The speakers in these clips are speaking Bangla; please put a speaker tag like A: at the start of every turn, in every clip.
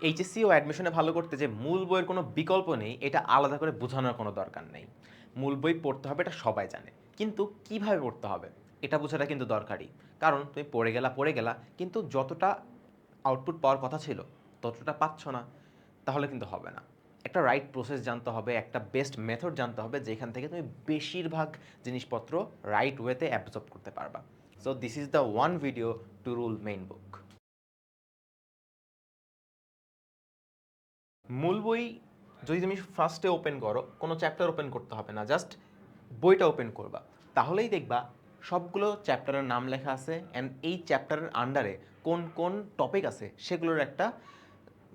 A: এইচএসসি ও অ্যাডমিশনে ভালো করতে যে মূল বইয়ের কোনো বিকল্প নেই, এটা আলাদা করে বোঝানোর কোনো দরকার নেই। মূল বই পড়তে হবে, এটা সবাই জানে। কিন্তু কীভাবে পড়তে হবে? এটা বোঝাটা কিন্তু দরকারি কারণ তুমি পড়ে গেলা পড়ে গেলা, কিন্তু যতটা আউটপুট পাওয়ার কথা ছিল, ততটা পাচ্ছ না, তাহলে কিন্তু হবে না। একটা রাইট প্রসেস জানতে হবে, একটা বেস্ট মেথড জানতে হবে, যেখান থেকে তুমি বেশিরভাগ জিনিসপত্র রাইট ওয়েতে অ্যাবজর্ব করতে পারবা। So this is the one video to rule main book মূল বই যদি তুমি ফার্স্টে ওপেন করো, কোনো চ্যাপ্টার ওপেন করতে হবে না জাস্ট বইটা ওপেন করবা। তাহলেই দেখবা সবগুলো চ্যাপ্টারের নাম লেখা আছে অ্যান্ড এই চ্যাপ্টারের আন্ডারে কোন কোন টপিক আছে সেগুলোর একটা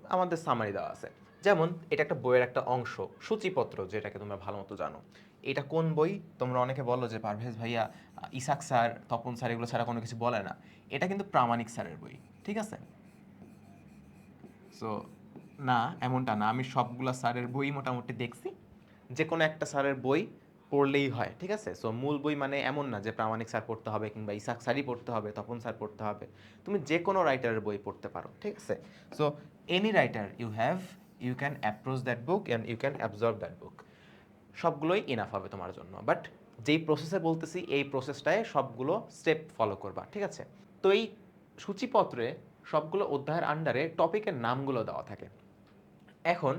A: আমাদের সামারি দেওয়া আছে। যেমন, এটা একটা বইয়ের একটা অংশ, সূচিপত্র, যেটাকে তোমরা ভালো মতো জানো। এটা কোন বই? তোমরা অনেকে বলো যে, পারভেজ ভাইয়া, ইসাক স্যার, তপন স্যার এগুলো ছাড়া কোনো কিছু বলে না। এটা কিন্তু প্রামাণিক স্যারের বই, ঠিক আছে? সো না, এমনটা না। আমি সবগুলা স্যারের বই মোটামুটি দেখছি। যে কোনো একটা স্যারের বই পড়লেই হয়, ঠিক আছে? সো মূল বই মানে এমন না যে প্রামাণিক স্যার পড়তে হবে কিংবা ইসাক স্যারই পড়তে হবে, তপন স্যার পড়তে হবে। তুমি যে কোনো রাইটারের বই পড়তে পারো, ঠিক আছে? So any writer you have you can approach that book and you can absorb that book সবগুলোই ইনাফ হবে তোমার জন্য। বাট যেই প্রসেসে বলতেছি, এই প্রসেসটায় সবগুলো স্টেপ ফলো করবা, ঠিক আছে? তো এই সূচিপত্রে সবগুলো অধ্যায়ের আন্ডারে টপিকের নামগুলো দেওয়া থাকে। এখন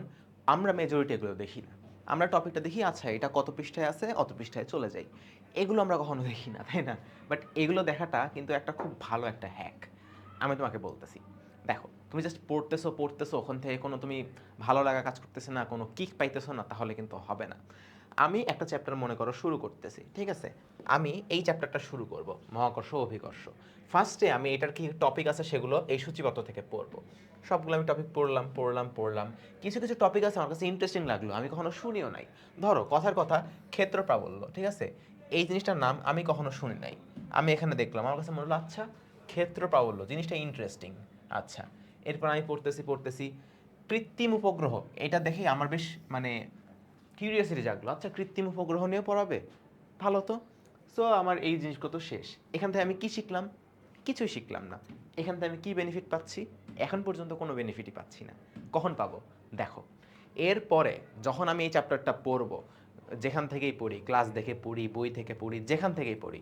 A: আমরা মেজরিটি এগুলো দেখি না। আমরা টপিকটা দেখি আচ্ছা এটা কত পৃষ্ঠায় আছে, অত পৃষ্ঠায় চলে যাই। এগুলো আমরা কখনো দেখি না, তাই না? বাট এগুলো দেখাটা কিন্তু একটা খুব ভালো একটা হ্যাক আমি তোমাকে বলতেছি। দেখো, তুমি জাস্ট পড়তেছো পড়তেছো, ওখান থেকে কোনো তুমি ভালো লাগা কাজ করতেছে না, কোনো কিক পাইতেছো না, তাহলে কিন্তু হবে না। আমি একটা চ্যাপ্টার মনে করো শুরু করতেছি, ঠিক আছে? আমি এই চ্যাপ্টারটা শুরু করব, মহাকর্ষ অভিকর্ষ। ফার্স্টে আমি এটার কি টপিক আছে সেগুলো এই সূচিপত্র থেকে পড়ব। সবগুলো আমি টপিক পড়লাম পড়লাম পড়লাম। কিছু কিছু টপিক আছে আমার কাছে ইন্টারেস্টিং লাগল, আমি কখনো শুনিও নাই। ধরো, কথার কথা ক্ষেত্র প্রাবল্য, ঠিক আছে? এই জিনিসটার নাম আমি কখনো শুনি নাই। আমি এখানে দেখলাম, আমার কাছে মনে হলো আচ্ছা ক্ষেত্র প্রাবল্য, জিনিসটা ইন্টারেস্টিং আচ্ছা। এরপর আমি পড়তেছি পড়তেছি, কৃত্রিম উপগ্রহ, এটা দেখে আমার বেশ মানে কিউরিয়াসিটি জাগলো আচ্ছা কৃত্রিম উপগ্রহ নিয়ে পড়াবে? ভালো তো? সো আমার এই জিনিসগুলো শেষ। এখান থেকে আমি কি শিখলাম? কিছুই শিখলাম না। এখান থেকে আমি কি বেনিফিট পাচ্ছি? এখন পর্যন্ত কোনো বেনিফিটই পাচ্ছি না। কখন পাবো? দেখো, এরপরে যখন আমি এই চ্যাপ্টারটা পড়ব, যেখান থেকেই পড়ি ক্লাস দেখে পড়ি, বই থেকে পড়ি, যেখান থেকেই পড়ি,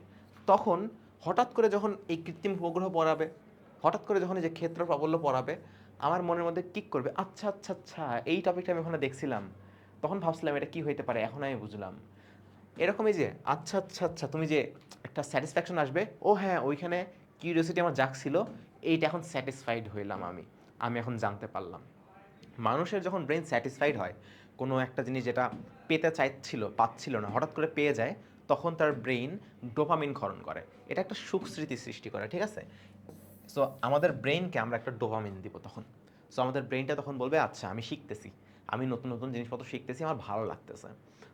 A: তখন হঠাৎ করে যখন এই কৃত্রিম উপগ্রহ পড়াবে, হঠাৎ করে যখন এই যে ক্ষেত্র প্রাবল্য পড়াবে, আমার মনের মধ্যে কিক করবে আচ্ছা আচ্ছা আচ্ছা এই টপিকটা আমি ওখানে দেখছিলাম। তখন ভাবছিলাম এটা কি হইতে পারে, এখন আমি বুঝলাম। এরকমই যে আচ্ছা আচ্ছা আচ্ছা তুমি যে একটা স্যাটিসফ্যাকশন আসবে, ও হ্যাঁ ওইখানে কিউরিয়াসিটি আমার জাগছিল এইটা এখন স্যাটিসফাইড হইলাম আমি আমি এখন জানতে পারলাম। মানুষের যখন ব্রেন স্যাটিসফাইড হয়, কোনো একটা জিনিস যেটা পেতে চাইছিল, পাচ্ছিল না, হঠাৎ করে পেয়ে যায়, তখন তার ব্রেইন ডোপামিন ক্ষরণ করে। এটা একটা সুখ স্মৃতি সৃষ্টি করে, ঠিক আছে? সো আমাদের ব্রেইনকে আমরা একটা ডোপামিন দিব তখন। সো আমাদের ব্রেইনটা তখন বলবে আচ্ছা আমি শিখতেছি। আমি নতুন নতুন জিনিসপত্র শিখতেছি, আমার ভালো লাগতেছে।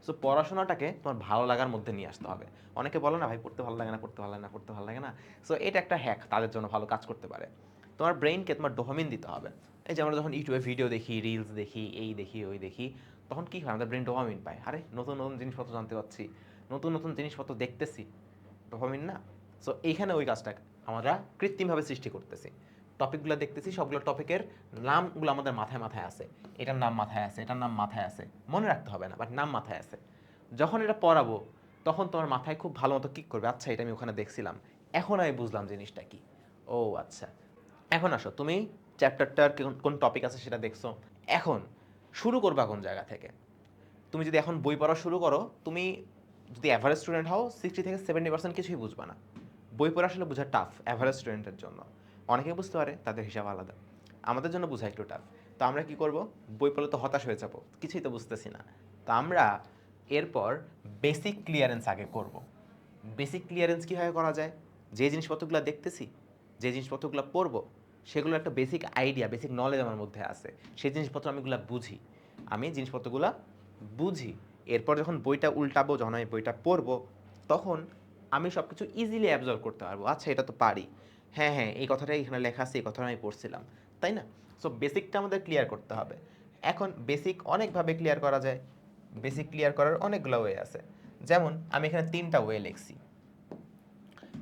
A: সো পড়াশোনাটাকে তোমার ভালো লাগার মধ্যে নিয়ে আসতে হবে। অনেকে বলে না, ভাই, পড়তে ভালো লাগে না, পড়তে ভালো লাগে না, পড়তে ভালো লাগে না। সো এটা একটা হ্যাক তাদের জন্য ভালো কাজ করতে পারে। তোমার ব্রেইনকে তোমার ডোপামিন দিতে হবে। এই যে আমরা যখন ইউটিউবে ভিডিও দেখি রিলস দেখি, এই দেখি, ওই দেখি, তখন কী হয়? আমাদের ব্রেন ডোপামিন পায়। আরে, নতুন নতুন জিনিসপত্র জানতে পারছি, নতুন নতুন জিনিসপত্র দেখতেছি। ডোপামিন না? সো এইখানে ওই কাজটা আমরা কৃত্রিমভাবে সৃষ্টি করতেছি। টপিকগুলো দেখতেছি, সবগুলো টপিকের নামগুলো আমাদের মাথায় মাথায় আছে। এটার নাম মাথায় আছে, এটার নাম মাথায় আছে। মনে রাখতে হবে না বাট নাম মাথায় আছে। যখন এটা পড়াবো, তখন তোমার মাথায় খুব ভালো মতো কিক করবে আচ্ছা এটা আমি ওখানে দেখছিলাম। এখন আমি বুঝলাম জিনিসটা কি। ও আচ্ছা। এখন আসো, তুমি চ্যাপ্টারটার কোন টপিক আছে সেটা দেখছ। এখন শুরু করবা কোন জায়গা থেকে? তুমি যদি এখন বই পড়া শুরু করো, তুমি যদি অ্যাভারেজ স্টুডেন্ট হও সিক্সটি থেকে সেভেন্টি পার্সেন্ট কিছুই বুঝবা না। বই পড়া আসলে বোঝা টাফ অ্যাভারেজ স্টুডেন্টের জন্য। অনেকে বুঝতে পারে তাদের হিসাব আলাদা। আমাদের জন্য বোঝা একটু টাফ তো আমরা কি করব? বই পড়লে তো হতাশ হয়ে যাব। কিছুই তো বুঝতেছি না। তো আমরা এরপর বেসিক ক্লিয়ারেন্স আগে করব। বেসিক ক্লিয়ারেন্স কীভাবে করা যায়? যে জিনিসপত্রগুলো দেখতেছি, যে জিনিসপত্রগুলো পড়ব, সেগুলো একটা বেসিক আইডিয়া বেসিক নলেজ আমার মধ্যে আছে। সেই জিনিসপত্র আমিগুলো বুঝি। আমি জিনিসপত্রগুলো বুঝি। এরপর যখন বইটা উল্টাবো, যখন আমি বইটা পড়ব, তখন আমি সব কিছু ইজিলি অ্যাবজর্ভ করতে পারব। আচ্ছা এটা তো পারি। হ্যাঁ হ্যাঁ এই কথাটাই এখানে লেখা আছে, এই কথাটা আমি পড়ছিলাম, তাই না? সো বেসিকটা আমাদের ক্লিয়ার করতে হবে। এখন বেসিক অনেকভাবে ক্লিয়ার করা যায়। বেসিক ক্লিয়ার করার অনেকগুলো ওয়ে আছে। যেমন, আমি এখানে তিনটা ওয়ে লিখছি।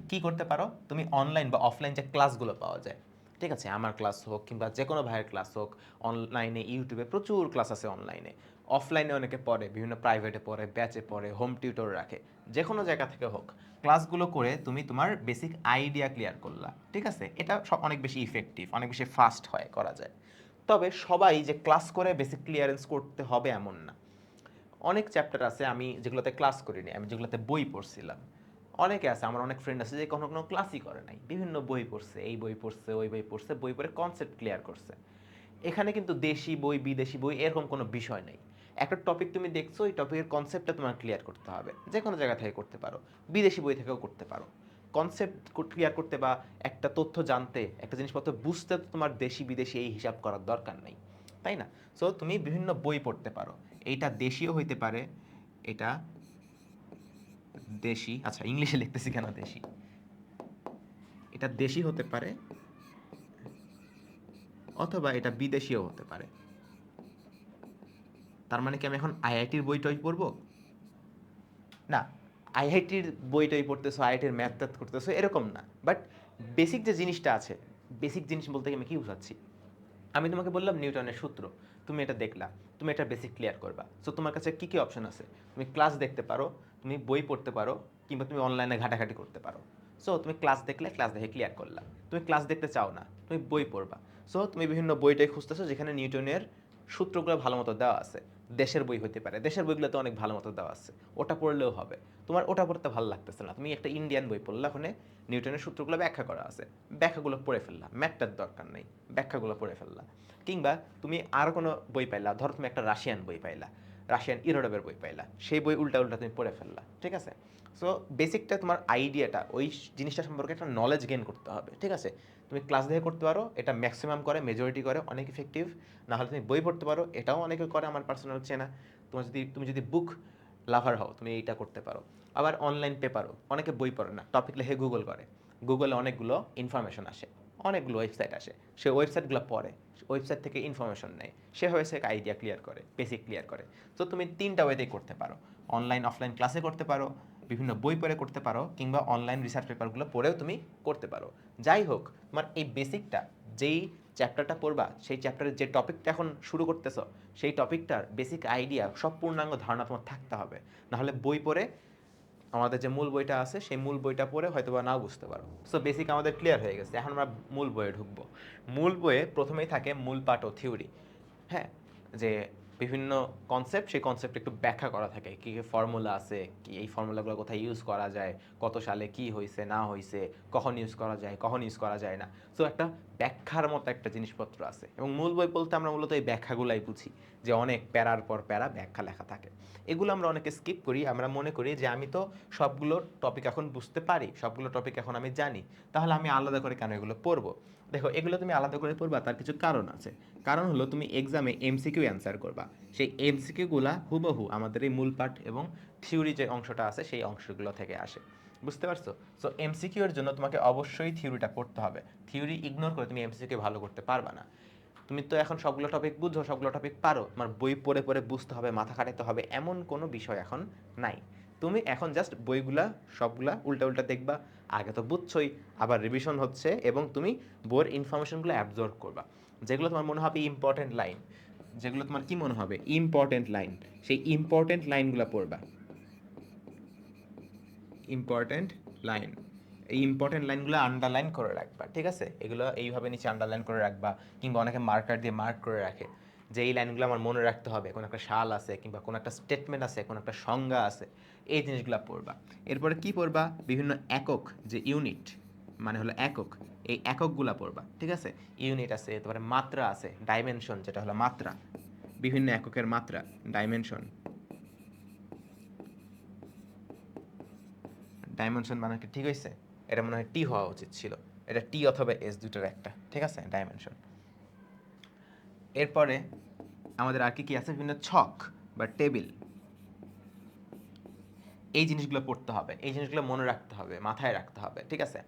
A: কি করতে পারো? তুমি অনলাইন বা অফলাইন যে ক্লাসগুলো পাওয়া যায়। ঠিক আছে? আমার ক্লাস হোক কিংবা যে কোনো ভাইয়ের ক্লাস হোক অনলাইনে ইউটিউবে প্রচুর ক্লাস আছে অনলাইনে অফলাইনে অনেকে পড়ে, বিভিন্ন প্রাইভেটে পড়ে ব্যাচে পড়ে হোম টিউটর রাখে যে কোনো জায়গা থেকে হোক। ক্লাসগুলো করে তুমি তোমার বেসিক আইডিয়া ক্লিয়ার করলা, ঠিক আছে? এটা সব অনেক বেশি ইফেক্টিভ অনেক বেশি ফাস্ট হয়, করা যায়। তবে সবাই যে ক্লাস করে বেসিক ক্লিয়ারেন্স করতে হবে এমন না। অনেক চ্যাপ্টার আছে, আমি যেগুলোতে ক্লাস করিনি, আমি যেগুলোতে বই পড়ছিলাম। অনেকে আছে, আমার অনেক ফ্রেন্ড আছে যে কোনো কোনো ক্লাসই করে নাই। বিভিন্ন বই পড়ছে, এই বই পড়ছে, ওই বই পড়ছে, বই পড়ে কনসেপ্ট ক্লিয়ার করছে। এখানে কিন্তু দেশি বই, বিদেশি বই, এরকম কোনো বিষয় নেই। একটা টপিক তুমি দেখছ ওই টপিকের কনসেপ্টটা তোমার ক্লিয়ার করতে হবে। যে কোনো জায়গা থেকে করতে পারো। বিদেশি বই থেকেও করতে পারো। কনসেপ্ট ক্লিয়ার করতে বা একটা তথ্য জানতে, একটা জিনিসপত্র বুঝতে তো তোমার দেশি বিদেশি এই হিসাব করার দরকার নেই। তাই না? সো তুমি বিভিন্ন বই পড়তে পারো। এইটা দেশীয় হইতে পারে, এটা দেশি আচ্ছা ইংলিশে লিখতেছি কেন দেশি? এটা দেশি হতে পারে, অথবা এটা বিদেশিও হতে পারে। তার মানে কি আমি এখন আইআইটির বইটই পড়ব? না, আইআইটির বইটই পড়তেছো, আইআইটির ম্যাথ ট্যাথ করতেছো, এরকম না। বাট বেসিক যে জিনিসটা আছে বেসিক জিনিস বলতে আমি কি বোঝাচ্ছি? আমি তোমাকে বললাম নিউটনের সূত্র, তুমি এটা দেখলা, তুমি এটা বেসিক ক্লিয়ার করবা। সো তোমার কাছে কী কী অপশন আছে? তুমি ক্লাস দেখতে পারো, তুমি বই পড়তে পারো, কিংবা তুমি অনলাইনে ঘাটাঘাটি করতে পারো। সো তুমি ক্লাস দেখলে ক্লাস দেখে ক্লিয়ার করলা। তুমি ক্লাস দেখতে চাও না, তুমি বই পড়বা। সো তুমি বিভিন্ন বইটাই খুঁজতেছো, যেখানে নিউটনের সূত্রগুলো ভালো মতো দেওয়া আছে। দেশের বই হতে পারে। দেশের বইগুলোতে অনেক ভালো মতো দেওয়া আছে। ওটা পড়লেও হবে। তোমার ওটা পড়তে ভালো লাগতেছে না। তুমি একটা ইন্ডিয়ান বই পড়লে, ওখানে নিউটনের সূত্রগুলো ব্যাখ্যা করা আছে। ব্যাখ্যাগুলো পড়ে ফেললা ম্যাথটার দরকার নেই। ব্যাখ্যাগুলো পড়ে ফেললা। কিংবা তুমি আর কোনো বই পাইলা, ধরো তুমি একটা রাশিয়ান বই পাইলা রাশিয়ান ইরোডবের বই পাইলা, সেই বই উল্টা উল্টা তুমি পড়ে ফেললা, ঠিক আছে? সো বেসিকটা তোমার আইডিয়াটা ওই জিনিসটা সম্পর্কে একটা নলেজ গেইন করতে হবে, ঠিক আছে? তুমি ক্লাস দেখে করতে পারো, এটা ম্যাক্সিমাম করে মেজরিটি করে, অনেক ইফেক্টিভ না হলে তুমি বই পড়তে পারো, এটাও অনেকে করে, আমার পার্সোনাল চেনা। তোমার যদি, তুমি যদি বুক লাভার হও, তুমি এইটা করতে পারো। আবার অনলাইন পেপারও অনেকে বই পড়ে না টপিক লিখে গুগল করে। গুগলে অনেকগুলো ইনফরমেশন আসে, অনেকগুলো ওয়েবসাইট আসে। সে ওয়েবসাইটগুলো পড়ে ওয়েবসাইট থেকে ইনফরমেশন নেয়। সেভাবে সে আইডিয়া ক্লিয়ার করে বেসিক ক্লিয়ার করে। তো তুমি তিনটা ওয়েতেই করতে পারো। অনলাইন অফলাইন ক্লাসে করতে পারো। বিভিন্ন বই পড়ে করতে পারো কিংবা অনলাইন রিসার্চ পেপারগুলো পড়েও তুমি করতে পারো। যাই হোক, তোমার এই বেসিকটা যেই চ্যাপ্টারটা পড়বা, সেই চ্যাপ্টারের যে টপিকটা এখন শুরু করতেছ, সেই টপিকটার বেসিক আইডিয়া সব পূর্ণাঙ্গ ধারণা তোমার থাকতে হবে। নাহলে বই পড়ে আমাদের যে মূল বইটা আছে, সেই মূল বইটা পড়ে হয়তো বা নাও বুঝতে পারো। সো বেসিক আমাদের ক্লিয়ার হয়ে গেছে। এখন আমরা মূল বইয়ে ঢুকবো। মূল বইয়ে প্রথমেই থাকে মূল পাঠ ও থিওরি হ্যাঁ? যে বিভিন্ন কনসেপ্ট সেই কনসেপ্ট একটু ব্যাখ্যা করা থাকে। কী কী ফর্মুলা আছে? কি এই ফর্মুলাগুলো কোথায় ইউজ করা যায়? কত সালে কি হয়েছে না হয়েছে কখন ইউজ করা যায়, কখন ইউজ করা যায় না? সো একটা ব্যাখ্যার মতো একটা জিনিসপত্র আছে। এবং মূল বই বলতে আমরা মূলত এই ব্যাখ্যাগুলাই বুঝি, যে অনেক প্যারার পর প্যারা ব্যাখ্যা লেখা থাকে। এগুলো আমরা অনেকে স্কিপ করি, আমরা মনে করি যে আমি তো সবগুলো টপিক এখন বুঝতে পারি, সবগুলো টপিক এখন আমি জানি, তাহলে আমি আলাদা করে কেন এগুলো পড়ব? দেখো, এগুলো তুমি আলাদা করে পড়বা, তার কিছু কারণ আছে। কারণ হলো তুমি এক্সামে এমসিকিউ অ্যান্সার করবা। সেই এমসিকিউগুলা হুবহু আমাদের এই মূল পাঠ এবং থিওরি যে অংশটা আছে, সেই অংশগুলো থেকে আসে। বুঝতে পারছ? সো এমসিকিউ এর জন্য তোমাকে অবশ্যই থিওরিটা পড়তে হবে। থিওরি ইগনোর করে তুমি এমসিকিউ ভালো করতে পারবা না। তুমি তো এখন সবগুলো টপিক বুঝো, সবগুলো টপিক পারো। তোমার বই পড়ে পড়ে বুঝতে হবে, মাথা খাটাতে হবে, এমন কোনো বিষয় এখন নাই। তুমি এখন জাস্ট বইগুলা, সবগুলা উল্টা উল্টা দেখবা, আগে তো বুঝছোই, আবার রিভিশন হচ্ছে এবং তুমি বইয়ের ইনফরমেশনগুলো অ্যাবজর্ব করবা। যেগুলো তোমার মনে হবে ইম্পর্টেন্ট লাইন যেগুলো তোমার কি মনে হবে? ইম্পর্টেন্ট লাইন সেই ইম্পর্টেন্ট লাইনগুলো পড়বা। ইম্পর্টেন্ট লাইন এই ইম্পর্টেন্ট লাইনগুলো আন্ডারলাইন করে রাখবা, ঠিক আছে? এগুলো এইভাবে নিচে আন্ডারলাইন করে রাখবা, কিংবা অনেকে মার্কার দিয়ে মার্ক করে রাখে। যে এই লাইনগুলো আমার মনে রাখতে হবে, কোনো একটা শাল আছে কিংবা কোনো একটা স্টেটমেন্ট আছে, কোনো একটা সংজ্ঞা আছে, এই জিনিসগুলো পড়বা। এরপরে কি পড়বা? বিভিন্ন একক যে ইউনিট মানে হলো একক, এই এককগুলা পড়বা, ঠিক আছে? ইউনিট আছে, তারপরে মাত্রা আছে ডাইমেনশন যেটা হলো মাত্রা। বিভিন্ন এককের মাত্রা ডাইমেনশন ডাইমেনশন মানে কি? ঠিক হয়েছে এটা মনে হয় টি হওয়া উচিত ছিল। এটা টি অথবা এস দুটোর একটা, ঠিক আছে? ডাইমেনশন এরপরে আমাদের আর কি কি আছে? বিভিন্ন ছক বা টেবিল। এই জিনিসগুলো পড়তে হবে, এই জিনিসগুলো মনে রাখতে হবে, মাথায় রাখতে হবে, ঠিক আছে?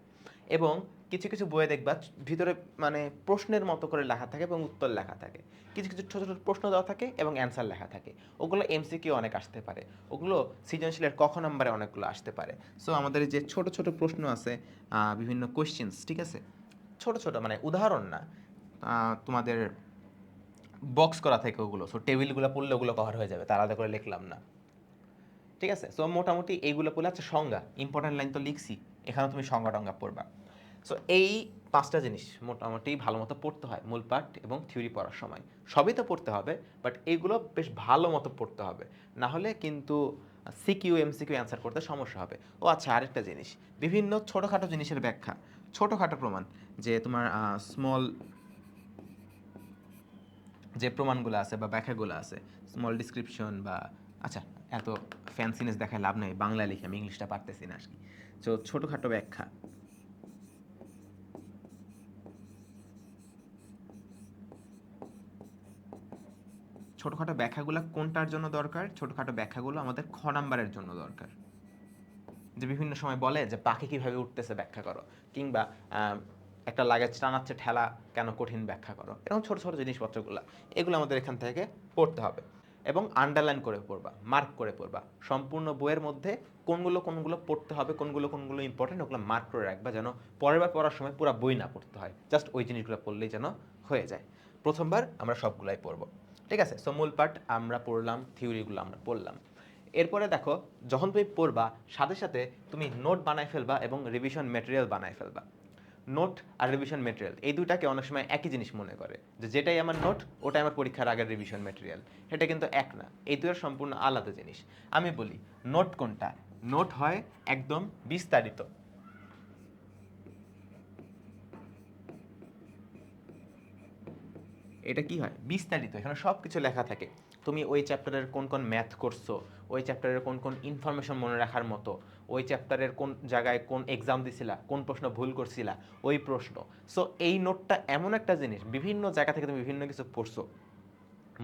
A: এবং কিছু কিছু বইয়ে দেখবা ভিতরে মানে প্রশ্নের মতো করে লেখা থাকে এবং উত্তর লেখা থাকে। কিছু কিছু ছোটো ছোটো প্রশ্ন দেওয়া থাকে এবং অ্যান্সার লেখা থাকে। ওগুলো এমসিকিউ অনেক আসতে পারে। ওগুলো সৃজনশীলের কখ নম্বরে অনেকগুলো আসতে পারে। সো আমাদের যে ছোট ছোট প্রশ্ন আছে বিভিন্ন কোয়েশ্চেন্স ঠিক আছে? ছোট ছোট মানে উদাহরণ না। তোমাদের বক্স করা থাকে ওগুলো। সো টেবিলগুলো পড়লে ওগুলো কভার হয়ে যাবে, তার আলাদা করে লিখলাম না। ঠিক আছে? সো মোটামুটি এইগুলো পড়লে হচ্ছে সংজ্ঞা। ইম্পর্টেন্ট লাইন তো লিখছি, এখানেও তুমি সংজ্ঞা টঙ্গা পড়বা। সো এই পাঁচটা জিনিস মোটামুটি ভালো মতো পড়তে হয়, মূল পাঠ এবং থিওরি পড়ার সময়। সবই তো পড়তে হবে বাট এইগুলো বেশ ভালো মতো পড়তে হবে। না হলে কিন্তু সিকিউ এমসিকিউ অ্যান্সার করতে সমস্যা হবে। ও আচ্ছা আরেকটা জিনিস। বিভিন্ন ছোটোখাটো জিনিসের ব্যাখ্যা। ছোটোখাটো প্রমাণ, যে তোমার স্মল যে প্রমাণগুলো আছে বা ব্যাখ্যাগুলো আছে স্মল ডিসক্রিপশন বা আচ্ছা এত ফ্যান্সিনেস দেখায় লাভ নেই, বাংলা লিখে আমি ইংলিশটা পারতেছি না আজকে তো ছোটোখাটো ব্যাখ্যা। ছোটোখাটো ব্যাখ্যাগুলো কোনটার জন্য দরকার? ছোটোখাটো ব্যাখ্যাগুলো আমাদের খ নাম্বারের জন্য দরকার। যে বিভিন্ন সময় বলে যে পাখি কীভাবে উঠতেছে ব্যাখ্যা করো, কিংবা একটা লাগেজ টানাচ্ছে, ঠেলা কেন কঠিন ব্যাখ্যা করো? এরকম ছোটো ছোটো জিনিসপত্রগুলো, এগুলো আমাদের এখান থেকে পড়তে হবে। এবং আন্ডারলাইন করে পড়বা মার্ক করে পড়বা। সম্পূর্ণ বইয়ের মধ্যে কোনগুলো কোনগুলো পড়তে হবে, কোনগুলো কোনগুলো ইম্পর্টেন্ট ওগুলো মার্ক করে রাখবা যেন পরের বার পড়ার সময় পুরো বই না পড়তে হয়। জাস্ট ওই জিনিসগুলো পড়লেই যেন হয়ে যায়। প্রথমবার আমরা সবগুলাই পড়ব। ঠিক আছে? সো মূল পার্ট আমরা পড়লাম থিওরিগুলো আমরা পড়লাম। এরপরে দেখো, যখন তুমি পড়বা, সাথে সাথে তুমি নোট বানায় ফেলবা এবং রিভিশন ম্যাটেরিয়াল বানায় ফেলবা। নোট আর রিভিশন ম্যাটেরিয়াল এই দুইটাকে অনেক সময় একই জিনিস মনে করে, যে যেটাই আমার নোট, ওটাই আমার পরীক্ষার আগের রিভিশন ম্যাটেরিয়াল এটা কিন্তু এক না, এই দুটোর সম্পূর্ণ আলাদা জিনিস। আমি বলি, নোট কোনটা? নোট হয় একদম বিস্তারিত। এটা কি হয়? বিস্তারিত, এখানে সব কিছু লেখা থাকে। তুমি ওই চ্যাপ্টারের কোন কোন ম্যাথ করছ, ওই চ্যাপ্টারের কোন কোন ইনফরমেশন মনে রাখার মতো ওই চ্যাপ্টারের কোন জায়গায় কোন এক্সাম দিছিলা, কোন প্রশ্ন ভুল করছিলা, ওই প্রশ্ন। সো এই নোটটা এমন একটা জিনিস, বিভিন্ন জায়গা থেকে তুমি বিভিন্ন কিছু পড়ছো।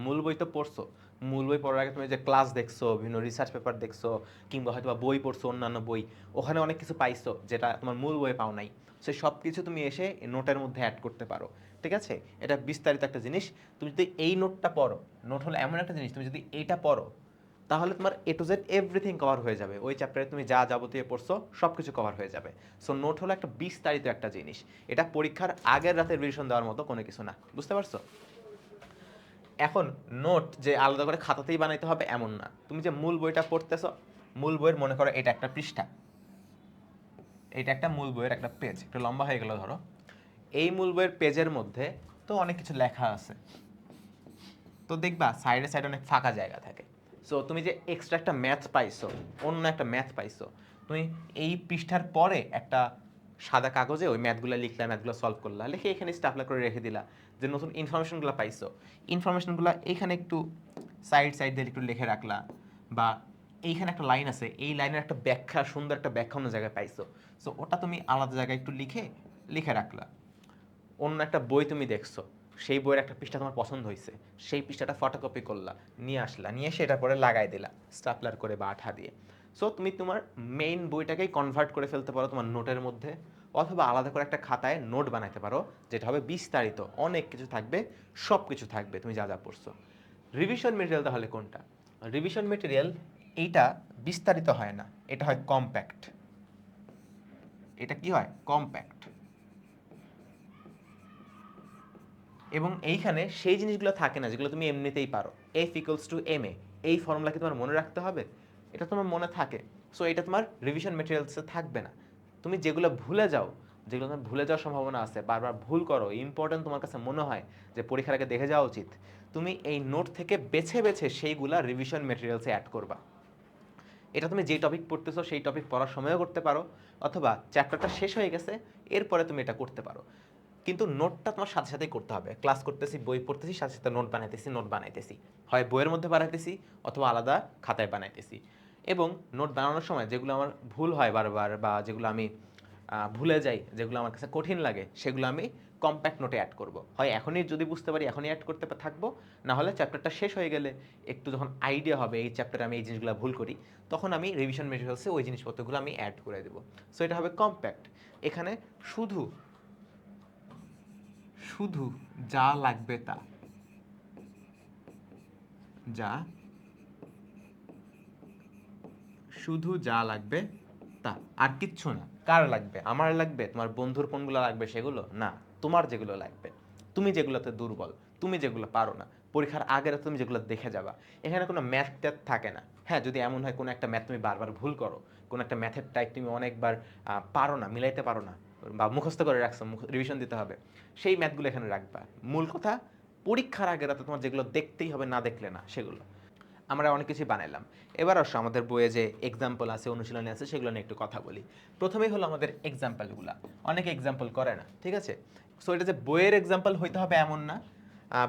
A: মূল বই তো পড়ছো। মূল বই পড়ার আগে তুমি যে ক্লাস দেখছ, বিভিন্ন রিসার্চ পেপার দেখছ, কিংবা হয়তো বা বই পড়ছো, অন্যান্য বই, ওখানে অনেক কিছু পাইছো যেটা তোমার মূল বইয়ে পাও নাই। সে সব কিছু তুমি এসে নোটের মধ্যে অ্যাড করতে পারো। ঠিক আছে? এটা বিস্তারিত একটা জিনিস। তুমি যদি এই নোটটা পড়ো নোট হলো এমন একটা জিনিস, তুমি যদি এইটা পড়ো তাহলে তোমার A to Z everything cover হয়ে যাবে। ওই চ্যাপ্টারে তুমি যা যাবতীয় পড়ছো সব কিছু কভার হয়ে যাবে। সো নোট হলো একটা বিস্তারিত একটা জিনিস। এটা পরীক্ষার আগের রাতে রিভিশন দেওয়ার মতো কোনো কিছু না। বুঝতে পারছ? এখন নোট যে আলাদা করে খাতাতেই বানাইতে হবে এমন না। তুমি যে মূল বইটা পড়তেছো, মূল বইয়ের মনে করো এটা একটা পৃষ্ঠা। এটা একটা মূল বইয়ের একটা পেজ একটু লম্বা হয়ে গেল ধরো। এই মূল বইয়ের পেজের মধ্যে তো অনেক কিছু লেখা আছে। তো দেখবা সাইডে সাইডে অনেক ফাঁকা জায়গা থাকে। সো তুমি যে এক্সট্রা একটা ম্যাথ পাইছো, অন্য একটা ম্যাথ পাইছো, তুমি এই পৃষ্ঠার পরে একটা সাদা কাগজে ওই ম্যাথগুলো লিখলা ম্যাথগুলো সলভ করলা, লিখে এখানে স্টাপলা করে রেখে দিলা, যে নতুন ইনফরমেশনগুলো পাইছো। ইনফরমেশনগুলো এইখানে একটু সাইড সাইড দিয়ে একটু লিখে রাখলা, বা এইখানে একটা লাইন আছে, এই লাইনের একটা ব্যাখ্যা, সুন্দর একটা ব্যাখ্যা অন্য জায়গায় পাইছো। সো ওটা তুমি আলাদা জায়গায় একটু লিখে লিখে রাখলা। অন্য একটা বই তুমি দেখছ সেই বইয়ের একটা পৃষ্ঠা তোমার পছন্দ হয়েছে সেই পৃষ্ঠাটা ফটোকপি করলা, নিয়ে আসলা, নিয়ে এসে এটার পরে লাগাই দিলা স্টাপলার করে বা আঠা দিয়ে। সো তুমি তোমার মেইন বইটাকেই কনভার্ট করে ফেলতে পারো তোমার নোটের মধ্যে, অথবা আলাদা করে একটা খাতায় নোট বানাতে পারো, যেটা হবে বিস্তারিত, অনেক কিছু থাকবে সব কিছু থাকবে, তুমি যা যা পড়ছো। রিভিশন মেটেরিয়াল তাহলে কোনটা? রিভিশন মেটেরিয়াল এইটা বিস্তারিত হয় না, এটা হয় কম্প্যাক্ট এটা কি হয়? কম্প্যাক্ট এবং এইখানে সেই জিনিসগুলো থাকে না যেগুলো তুমি এমনিতেই পারো। F equals to M A এই ফর্মুলা কি তোমার মনে রাখতে হবে। এটা তোমার মনে থাকে। সো এটা তোমার রিভিশন মেটেরিয়ালসে থাকবে না। তুমি যেগুলো ভুলে যাও, যেগুলো তোমার ভুলে যাওয়ার সম্ভাবনা আছে, বারবার ভুল করো ইম্পর্টেন্ট তোমার কাছে মনে হয় যে পরীক্ষার আগে দেখে যাওয়া উচিত, তুমি এই নোট থেকে বেছে বেছে সেইগুলা রিভিশন মেটেরিয়ালসে অ্যাড করবা। এটা তুমি যেই টপিক পড়তেছো, সেই টপিক পড়ার সময়ও করতে পারো, অথবা চ্যাপ্টারটা শেষ হয়ে গেছে, এরপরে তুমি এটা করতে পারো। কিন্তু নোটটা তোমার সাথে সাথেই করতে হবে। ক্লাস করতেছি, বই পড়তেছি, সাথে সাথে নোট বানাইতেছি নোট বানাইতেছি। হয় বইয়ের মধ্যে বানাইতেছি অথবা আলাদা খাতায় বানাইতেছি। এবং নোট বানানোর সময় যেগুলো আমার ভুল হয় বারবার বা যেগুলো আমি ভুলে যাই, যেগুলো আমার কাছে কঠিন লাগে, সেগুলো আমি কম্প্যাক্ট নোটে অ্যাড করব। হয় এখনই যদি বুঝতে পারি, এখনই অ্যাড করতে থাকব, না হলে চ্যাপ্টারটা শেষ হয়ে গেলে একটু যখন আইডিয়া হবে এই চ্যাপ্টারে আমি এই জিনিসগুলো ভুল করি, তখন আমি রিভিশন মেটেরিয়ালসে ওই জিনিসপত্রগুলো আমি অ্যাড করে দেবো। সো এটা হবে কম্প্যাক্ট এখানে শুধু শুধু যা লাগবে তা। যা। শুধু যা লাগবে তা। আর কিচ্ছু না। কার লাগবে? আমার লাগবে? তোমার বন্ধুর কোনগুলো লাগবে সেগুলো? না। তোমার যেগুলো লাগবে। তুমি যেগুলোতে দুর্বল, তুমি যেগুলো পারো না। পরীক্ষার আগের তুমি যেগুলো দেখে যাবা। এখানে কোনো ম্যাথ ট্যাথ থাকে না। হ্যাঁ যদি এমন হয় কোনো একটা ম্যাথ তুমি বারবার ভুল করো। কোনো একটা ম্যাথের টাইপ তুমি অনেকবার পারো না, মিলাইতে পারো না। বা মুখস্থ করে রাখছো রিভিশন দিতে হবে। সেই ম্যাথগুলো এখানে রাখবা। মূল কথা, পরীক্ষার আগে রাতে তোমার যেগুলো দেখতেই হবে, না দেখলে না, সেগুলো। আমরা অনেক কিছু বানাইলাম। এবার আসো, আমাদের বইয়ে যে এক্সাম্পল আছে, অনুশীলনী আছে, সেগুলো নিয়ে একটু কথা বলি। প্রথমেই হলো আমাদের এক্সাম্পলগুলো অনেকে এক্সাম্পল করে না, ঠিক আছে? সো এটা যে বইয়ের এক্সাম্পল হইতে হবে এমন না।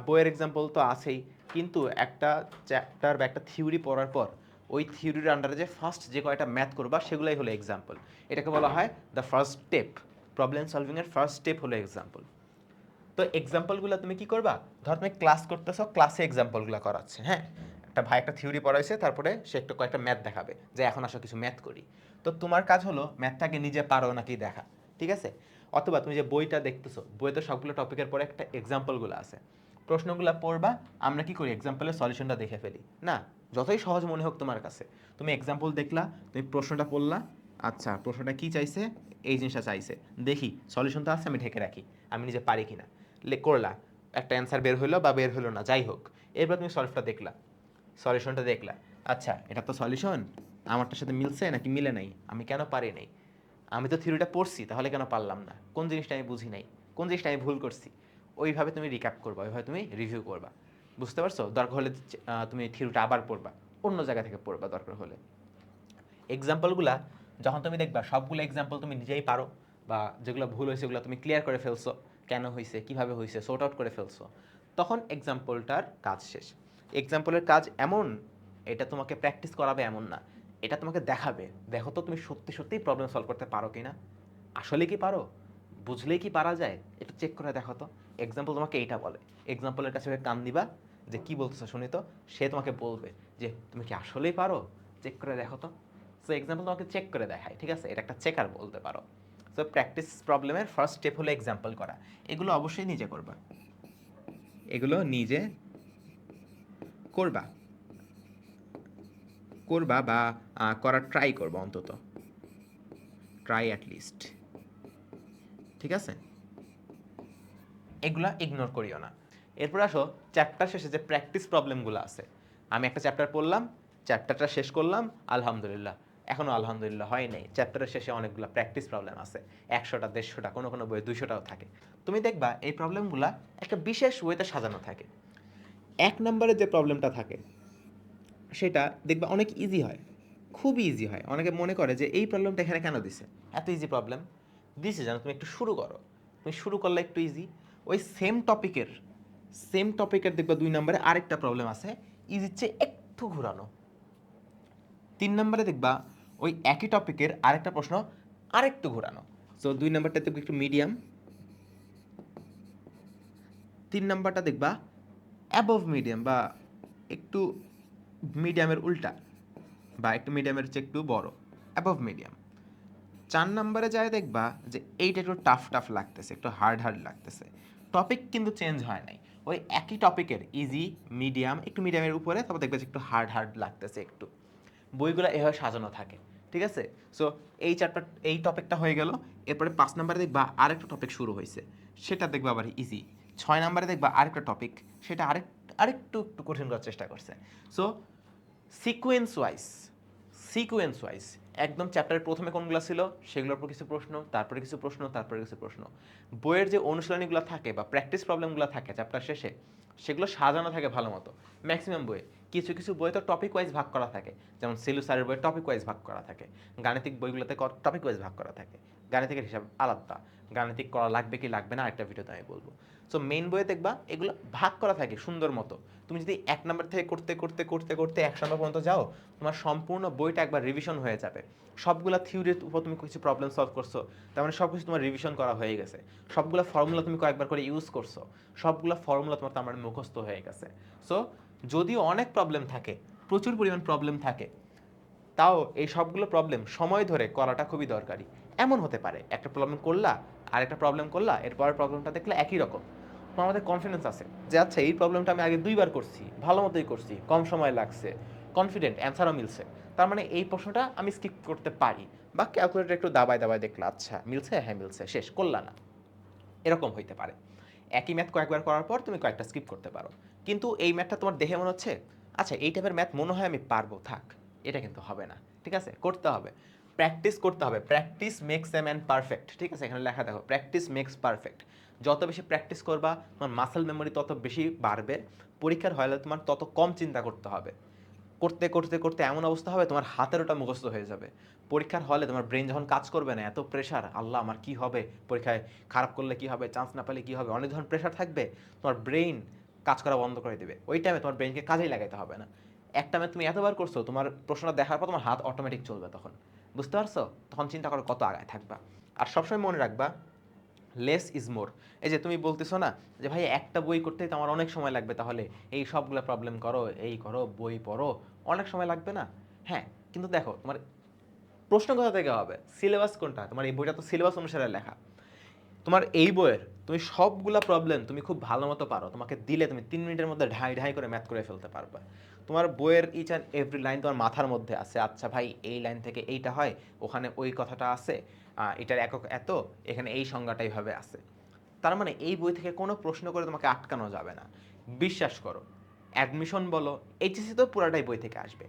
A: বইয়ের এক্সাম্পল তো আছেই, কিন্তু একটা চ্যাপ্টার বা একটা থিওরি পড়ার পর, ওই থিওরির আন্ডারে যে ফার্স্ট যে কয়টা ম্যাথ করবা, সেগুলোই হলো এক্সাম্পল এটাকে বলা হয় দ্য ফার্স্ট স্টেপ প্রবলেম সলভিংয়ের ফার্স্ট স্টেপ হলো এক্সাম্পল তো এক্সাম্পলগুলো তুমি কি করবা? ধর তুমি ক্লাস করতেছো ক্লাসে এক্সাম্পলগুলো করাচ্ছে হ্যাঁ? একটা ভাই একটা থিওরি পড়াইছে, তারপরে সে একটা কয়েকটা ম্যাথ দেখাবে, যে এখন আসো কিছু ম্যাথ করি। তো তোমার কাজ হলো ম্যাথটাকে নিজে পারো নাকি দেখা, ঠিক আছে? অথবা তুমি যে বইটা দেখতেছো বইতে সবগুলো টপিকের পরে একটা এক্সাম্পলগুলো আছে। প্রশ্নগুলো পড়বা, আমরা কি করি? এক্সাম্পলের সলিউশনটা দেখে ফেলি। না, যতই সহজ মনে হোক তোমার কাছে। তুমি এক্সাম্পল দেখলা, তুমি প্রশ্নটা পড়লা আচ্ছা প্রশ্নটা কি চাইছে? এই জিনিসটা চাইছে। দেখি সলিউশন তো আছে, আমি ঢেকে রাখি। আমি নিজে পারি কিনা? লে, করলা। একটা অ্যান্সার বের হলো বা বের হলো না, যাই হোক। এরপর তুমি সলভটা দেখলা। সলিউশনটা দেখলা। আচ্ছা এটা তো সলিউশন আমারটার সাথে মিলছে নাকি মিলে নাই? আমি কেন পারি নাই? আমি তো থিওরিটা পড়ছি, তাহলে কেন পারলাম না? কোন জিনিসটা আমি বুঝি নাই? কোন জিনিসটা আমি ভুল করছি? ওইভাবে তুমি রিক্যাপ করবা, ওইভাবে তুমি রিভিউ করবা। বুঝতে পারছ? দরকার হলে তুমি থিওরিটা আবার পড়বা। অন্য জায়গা থেকে পড়বা দরকার হলে। এক্সাম্পলগুলা যখন তুমি দেখবা সবগুলো এক্সাম্পল তুমি নিজেই পারো বা যেগুলো ভুল হয়েছে ওগুলো তুমি ক্লিয়ার করে ফেলছো, কেন হয়েছে কীভাবে হয়েছে সোর্ট আউট করে ফেলছো, তখন এক্সাম্পলটার কাজ শেষ। এক্সাম্পলের কাজ এমন, এটা তোমাকে প্র্যাকটিস করাবে এমন না, এটা তোমাকে দেখাবে, দেখো তো তুমি সত্যি সত্যিই প্রবলেম সলভ করতে পারো কি না আসলে কি পারো? বুঝলেই কি পারা যায়? একটু চেক করে দেখো তো। এক্সাম্পল তোমাকে এইটা বলে। এক্সাম্পলের কাছে কান দিবা যে কি বলতেছো শুনি তো, সে তোমাকে বলবে যে তুমি কি আসলেই পারো? চেক করে দেখো তো। সো এক্সাম্পল তোমাকে চেক করে দেখায়, ঠিক আছে? এটা একটা চেকার বলতে পারো। সো প্র্যাকটিস প্রবলেমের ফার্স্ট স্টেপ হলো এক্সাম্পল করা। এগুলো অবশ্যই নিজে করবা। এগুলো নিজে করবা। করবা বা করার ট্রাই করবা অন্তত। ট্রাই অ্যাট লিস্ট ঠিক আছে? এগুলা ইগনোর করিও না। এরপর আসো চ্যাপ্টার শেষে যে প্র্যাকটিস প্রবলেমগুলো আছে। আমি একটা চ্যাপ্টার পড়লাম চ্যাপ্টারটা শেষ করলাম, আলহামদুলিল্লাহ। এখনও আলহামদুলিল্লাহ হয় নাই। চ্যাপ্টারের শেষে অনেকগুলো প্র্যাকটিস প্রবলেম আছে। একশোটা, দেড়শোটা, কোনো কোনো বইয়ে দুইশোটাও থাকে। তুমি দেখবা এই প্রবলেমগুলো একটা বিশেষ ওয়েতে সাজানো থাকে। এক নম্বরে যে প্রবলেমটা থাকে, সেটা দেখবা অনেক ইজি হয়। খুবই ইজি হয়। অনেকে মনে করে যে এই প্রবলেমটা এখানে কেন দিছে? এত ইজি প্রবলেম দিছে জানো তুমি একটু শুরু করো। তুমি শুরু করলে একটু ইজি ওই সেম টপিকের সেম টপিকের দেখবা দুই নম্বরে আরেকটা প্রবলেম আছে। ইজির চেয়ে একটু ঘুরানো। তিন নম্বরে দেখবা ওই একই টপিকের আরেকটা প্রশ্ন আরেকটু ঘোরানো। সো দুই নম্বরটা দেখবে একটু মিডিয়াম তিন নম্বরটা দেখবা অ্যাবভ মিডিয়াম বা একটু মিডিয়ামের উল্টা বা একটু মিডিয়ামের চেয়ে একটু বড় অ্যাবভ মিডিয়াম চার নম্বরে যায় দেখবা যে এইটা একটু টাফ টাফ লাগতেছে, একটু হার্ড হার্ড লাগতেছে। টপিক কিন্তু চেঞ্জ হয় নাই। ওই একই টপিকের ইজি মিডিয়াম একটু মিডিয়ামের উপরে, তারপর দেখবে যে একটু হার্ড হার্ড লাগতেছে একটু। বইগুলো এভাবে সাজানো থাকে, ঠিক আছে? সো এই চ্যাপ্টার এই টপিকটা হয়ে গেল। এরপরে পাঁচ নম্বরে দেখবা আরেকটা টপিক শুরু হয়েছে। সেটা দেখবা আবার ইজি ছয় নম্বরে দেখবা আরেকটা টপিক সেটা আরেক, আরেকটু, একটু কঠিন করার চেষ্টা করছে। So sequence wise sequence wise একদম চ্যাপ্টারের প্রথমে কোনগুলো ছিল? সেগুলোর উপর কিছু প্রশ্ন, তারপরে কিছু প্রশ্ন, তারপরে কিছু প্রশ্ন। বইয়ের যে অনুশীলনীগুলো থাকে বা প্র্যাকটিস প্রবলেমগুলো থাকে চ্যাপ্টার শেষে, সেগুলো সাজানো থাকে ভালো মতো। ম্যাক্সিমাম বইয়ে কিছু কিছু বই তো টপিক ওয়াইজ ভাগ করা থাকে। যেমন সেলু স্যারের বই টপিক ওয়াইজ ভাগ করা থাকে। গাণিতিক বইগুলোতে টপিক ওয়াইজ ভাগ করা থাকে। গাণিতিকের হিসাব আলাদা। গাণিতিক করা লাগবে কি লাগবে না একটা ভিডিওতে আমি বলব। সো মেইন বইয়ে দেখবা এগুলো ভাগ করা থাকে সুন্দর মতো। তুমি যদি এক নম্বর থেকে করতে করতে করতে করতে এক নম্বর পর্যন্ত যাও, তোমার সম্পূর্ণ বইটা একবার রিভিশন হয়ে যাবে। সবগুলা থিওরির উপর তুমি কিছু প্রবলেম সলভ করছ, তার মানে সব কিছু তোমার রিভিশন করা হয়ে গেছে। সবগুলো ফর্মুলা তুমি কয়েকবার করে ইউজ করছ। সবগুলো ফর্মুলা তোমার তার মানে মুখস্থ হয়ে গেছে। সো যদিও অনেক প্রবলেম থাকে, প্রচুর পরিমাণ প্রবলেম থাকে, তাও এই সবগুলো প্রবলেম সময় ধরে করাটা খুবই দরকারি। এমন হতে পারে, একটা প্রবলেম করলা আর একটা প্রবলেম করলা, এরপরের প্রবলেমটা দেখলে একই রকম। আমাদের কনফিডেন্স আছে যে আচ্ছা এই প্রবলেমটা আমি আগে দুইবার করছি, ভালো মতোই করছি, কম সময় লাগছে কনফিডেন্ট অ্যান্সারও মিলছে। তার মানে এই প্রশ্নটা আমি স্কিপ করতে পারি বা ক্যালকুলেটর একটু দাবায় দাবায় দেখলা আচ্ছা মিলছে? হ্যাঁ মিলছে, শেষ, করলা না। এরকম হইতে পারে। একই ম্যাথ কয়েকবার করার পর তুমি কয়েকটা স্কিপ করতে পারো। কিন্তু এই ম্যাথটা তোমার দেখে মনে হচ্ছে? আচ্ছা এই টাইপের ম্যাথ মনে হয় আমি পারব, থাক, এটা কিন্তু হবে না, ঠিক আছে? করতে হবে প্র্যাকটিস করতে হবে practice makes a man perfect ঠিক আছে? এখানে লেখা দেখো প্র্যাকটিস মেক্স পারফেক্ট যত বেশি প্র্যাকটিস করবা, তোমার মাসেল মেমোরি তত বেশি বাড়বে, পরীক্ষার হলে তোমার তত কম চিন্তা করতে হবে, করতে করতে করতে এমন অবস্থা হবে, তোমার হাতের ওটা মুখস্থ হয়ে যাবে, পরীক্ষার হলে তোমার ব্রেন যখন কাজ করবে না, এত প্রেশার আল্লাহ আমার কি হবে, পরীক্ষায় খারাপ করলে কি হবে চান্স না পেলে কি হবে, অনেক ধরনের প্রেশার থাকবে, তোমার ব্রেন কাজ করা বন্ধ করে দেবে। ওই টাইমে তোমার ব্রেনকে কাজেই লাগাতে হবে না। এক টাইমে তুমি এতবার করছ, তোমার প্রশ্নটা দেখার পর তোমার হাত অটোমেটিক চলবে তখন। বুঝতে পারছ? তখন চিন্তা করো কত আগায় থাকবা। আর সবসময় মনে রাখবা লেস ইজ মোর এই যে তুমি বলতেছো না, যে ভাই একটা বই করতে তো আমার অনেক সময় লাগবে তাহলে। এই সবগুলো প্রবলেম করো, এই করো, বই পড়ো, অনেক সময় লাগবে না। হ্যাঁ কিন্তু দেখো, তোমার প্রশ্ন কোথা থেকে হবে? সিলেবাস কোনটা? তোমার এই বইটা তো সিলেবাস অনুসারে লেখা। তোমার এই বইয়ের, তুমি সবগুলা প্রবলেম তুমি খুব ভালো মতো পারো। তোমাকে দিলে তুমি তিন মিনিটের মধ্যে ঢাই ঢাই করে ম্যাথ করে ফেলতে পারবে। তোমার বইয়ের ইচ অ্যান্ড এভরি লাইন তোমার মাথার মধ্যে আছে আচ্ছা ভাই, এই লাইন থেকে এইটা হয়, ওখানে ওই কথাটা আছে এটার একক এত, এখানে এই সংজ্ঞাটাই ভাবে আছে। তার মানে এই বই থেকে কোনো প্রশ্ন করে তোমাকে আটকানো যাবে না। বিশ্বাস করো অ্যাডমিশন বলো এইচএসসি তো পুরাটাই বই থেকে আসবে।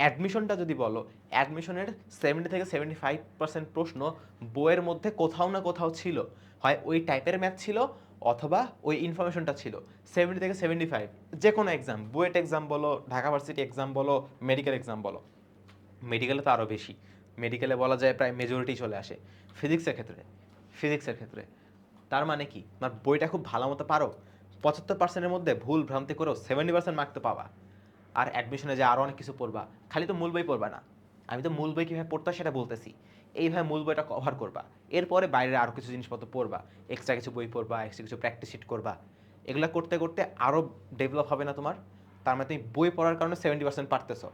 A: অ্যাডমিশনটা যদি বলো অ্যাডমিশনের সেভেন্টি থেকে সেভেন্টি ফাইভ পার্সেন্ট প্রশ্ন বইয়ের মধ্যে কোথাও না কোথাও ছিল। হয় ওই টাইপের ম্যাথ ছিল অথবা ওই ইনফরমেশনটা ছিল। সেভেন্টি থেকে সেভেন্টি ফাইভ যে কোনো এক্সাম বুয়েট এক্সাম বলো, ঢাকা ভার্সিটি এক্সাম বলো মেডিকেল এক্সাম বলো। মেডিকেলে তো আরও বেশি। মেডিকেলে বলা যায় প্রায় মেজরিটি চলে আসে। ফিজিক্সের ক্ষেত্রে ফিজিক্সের ক্ষেত্রে। তার মানে কি? তোমার বইটা খুব ভালো মতো পারো। পঁচাত্তর পার্সেন্টের মধ্যে ভুল ভ্রান্তি করেও সেভেন্টি পার্সেন্ট মার্ক তো পাবা। আর অ্যাডমিশনে যে আরও অনেক কিছু পড়বা, খালি তো মূল বই পড়বা না। আমি তো মূল বই কীভাবে পড়তে সেটা বলতেছি। এইভাবে মূল বইটা কভার করবা। এরপরে বাইরে আরও কিছু জিনিসপত্র পড়বা। এক্সট্রা কিছু বই পড়বা এক্সট্রা কিছু প্র্যাকটিস শিট করবা। এগুলো করতে করতে আরও ডেভেলপ হবে না তোমার। তার মানে তুমি বই পড়ার কারণে সেভেন্টি পার্সেন্ট পারতেছো।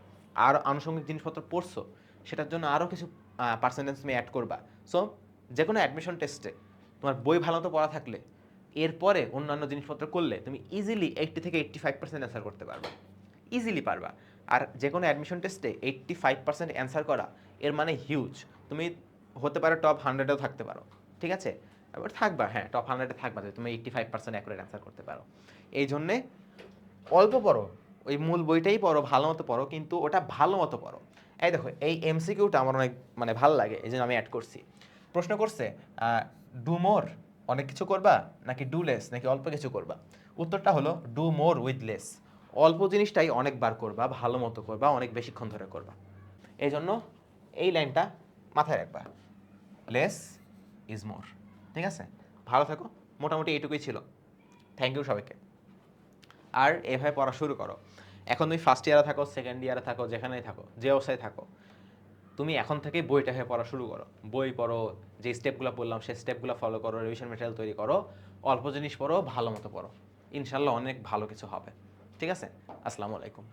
A: আর আনুষঙ্গিক জিনিসপত্র পড়ছো, সেটার জন্য আরও কিছু পার্সেন্টেজ তুমি অ্যাড করবা। সো যে কোনো অ্যাডমিশন টেস্টে তোমার বই ভালো মতো পড়া থাকলে, এরপরে অন্যান্য জিনিসপত্র করলে তুমি ইজিলি এইটটি থেকে এইট্টি ফাইভ পার্সেন্ট অ্যান্সার করতে পারবা। ইজিলি পারবা। আর যে কোনো অ্যাডমিশন টেস্টে এইট্টি ফাইভ পার্সেন্ট অ্যান্সার করা, এর মানে হিউজ তুমি হতে পারো টপ হান্ড্রেডেও থাকতে পারো, ঠিক আছে? এবার থাকবা হ্যাঁ টপ হান্ড্রেডে থাকবা, যে তুমি eighty five percent accurate answer করতে পারো। এই জন্যে অল্প পড়ো, ওই মূল বইটাই পড়ো, ভালো মতো পড়ো, কিন্তু ওটা ভালো মতো পড়ো। এই দেখো, এই এমসিকিউটা আমার অনেক মানে ভালো লাগে, এই জন্য আমি অ্যাড করছি। প্রশ্ন করছে ডু মোর অনেক কিছু করবা? নাকি ডু লেস নাকি অল্প কিছু করবা? উত্তরটা হলো ডু মোর উইথ লেস অল্প জিনিসটাই অনেকবার করবা, ভালো মতো করবা, অনেক বেশিক্ষণ ধরে করবা। এই জন্য এই লাইনটা মাথায় রাখবা। লেস ইজ মোর ঠিক আছে? ভালো থাকো। মোটামুটি এইটুকুই ছিল। থ্যাংক ইউ সবাইকে। আর এভাবে পড়া শুরু করো। এখন তুমি ফার্স্ট ইয়ারে থাকো সেকেন্ড ইয়ারে থাকো, যেখানেই থাকো, যে অবস্থায় থাকো, তুমি এখন থেকেই বইটা হয়ে পড়া শুরু করো। বই পড়ো, যে স্টেপগুলো বললাম, সেই স্টেপগুলো ফলো করো রিভিশন ম্যাটেরিয়াল তৈরি করো, অল্প জিনিস পড়ো, ভালো মতো পড়ো। ইনশাল্লাহ অনেক ভালো কিছু হবে। ঠিক আছে? আসসালামু আলাইকুম।